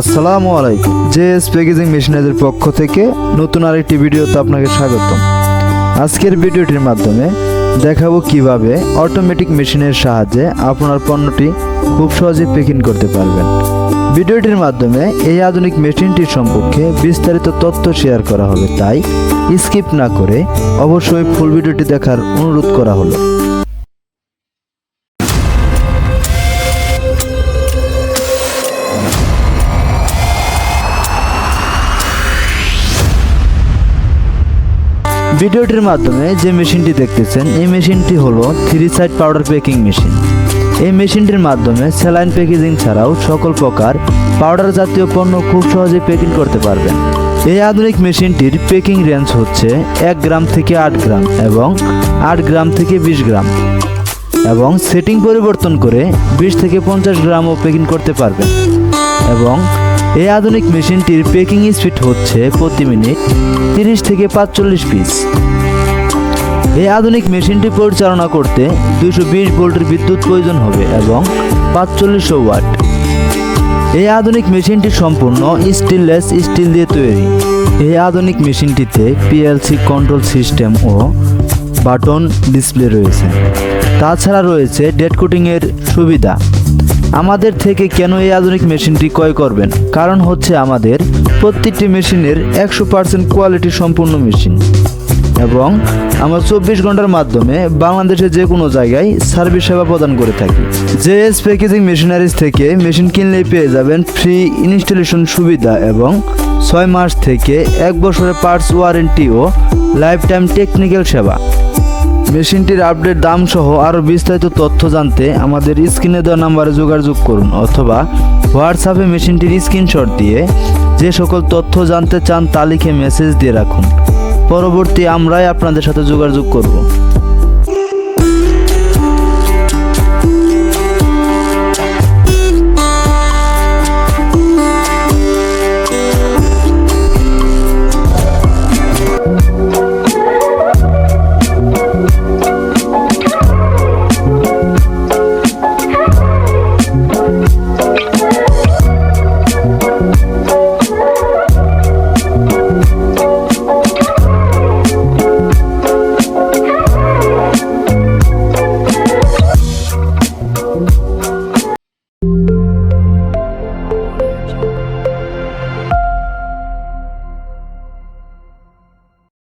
আসসালামু আলাইকুম। JS packaging মেশিনারিদের পক্ষ থেকে নতুন আরেকটি ভিডিওতে আপনাকে স্বাগতম। আজকের ভিডিওটির মাধ্যমে দেখাবো কীভাবে অটোমেটিক মেশিনের সাহায্যে আপনার পণ্যটি খুব সহজে প্যাকিং করতে পারবেন। ভিডিওটির মাধ্যমে এই আধুনিক মেশিনটির সম্পর্কে বিস্তারিত তথ্য শেয়ার করা হবে, তাই স্কিপ না করে অবশ্যই ফুল ভিডিওটি দেখার অনুরোধ করা হলো। ভিডিওটির মাধ্যমে যে মেশিনটি দেখতেছেন, এই মেশিনটি হলো three side powder packing machine এই মেশিনটির মাধ্যমে স্যালাইন প্যাকেজিং ছাড়াও সকল প্রকার পাউডার জাতীয় পণ্য খুব সহজে প্যাকিং করতে পারবেন। এই আধুনিক মেশিনটির প্যাকিং রেঞ্জ হচ্ছে এক গ্রাম থেকে আট গ্রাম এবং আট গ্রাম থেকে বিশ গ্রাম এবং সেটিং পরিবর্তন করে বিশ থেকে পঞ্চাশ গ্রামও প্যাকিং করতে পারবেন। এবং এই আধুনিক মেশিনটির পেকিং স্পিড হচ্ছে প্রতি মিনিট তিরিশ থেকে পাঁচচল্লিশ পিস। এই আধুনিক মেশিনটি পরিচালনা করতে দুশো বিশ ভোল্টের বিদ্যুৎ প্রয়োজন হবে এবং পাঁচচল্লিশশো ওয়াট। এই আধুনিক মেশিনটি সম্পূর্ণ স্টিললেস স্টিল দিয়ে তৈরি। এই আধুনিক মেশিনটিতে পিএলসি কন্ট্রোল সিস্টেম ও বাটন ডিসপ্লে রয়েছে। তাছাড়া রয়েছে ডেট কোটিংয়ের সুবিধা। আমাদের থেকে কেন এই আধুনিক মেশিনটি ক্রয় করবেন? কারণ হচ্ছে আমাদের প্রত্যেকটি মেশিনের একশো পার্সেন্ট কোয়ালিটি সম্পূর্ণ মেশিন। এবং আমরা চব্বিশ ঘণ্টার মাধ্যমে বাংলাদেশের যে কোনো জায়গায় সার্ভিস সেবা প্রদান করে থাকি। জেএস প্যাকেজিং মেশিনারিজ থেকে মেশিন কিনলেই পেয়ে যাবেন ফ্রি ইনস্টলেশন সুবিধা এবং ছয় মাস থেকে এক বছরের পার্টস ওয়ারেন্টি ও লাইফ টাইম টেকনিক্যাল সেবা। মেশিনটির আপডেট দাম সহ আরও বিস্তারিত তথ্য জানতে আমাদের স্ক্রিনে দেওয়া নাম্বারে যোগাযোগ করুন অথবা হোয়াটসঅ্যাপে মেশিনটির স্ক্রিনশট দিয়ে যে সকল তথ্য জানতে চান তা লিখে মেসেজ দিয়ে রাখুন। পরবর্তী আমরাই আপনাদের সাথে যোগাযোগ করব।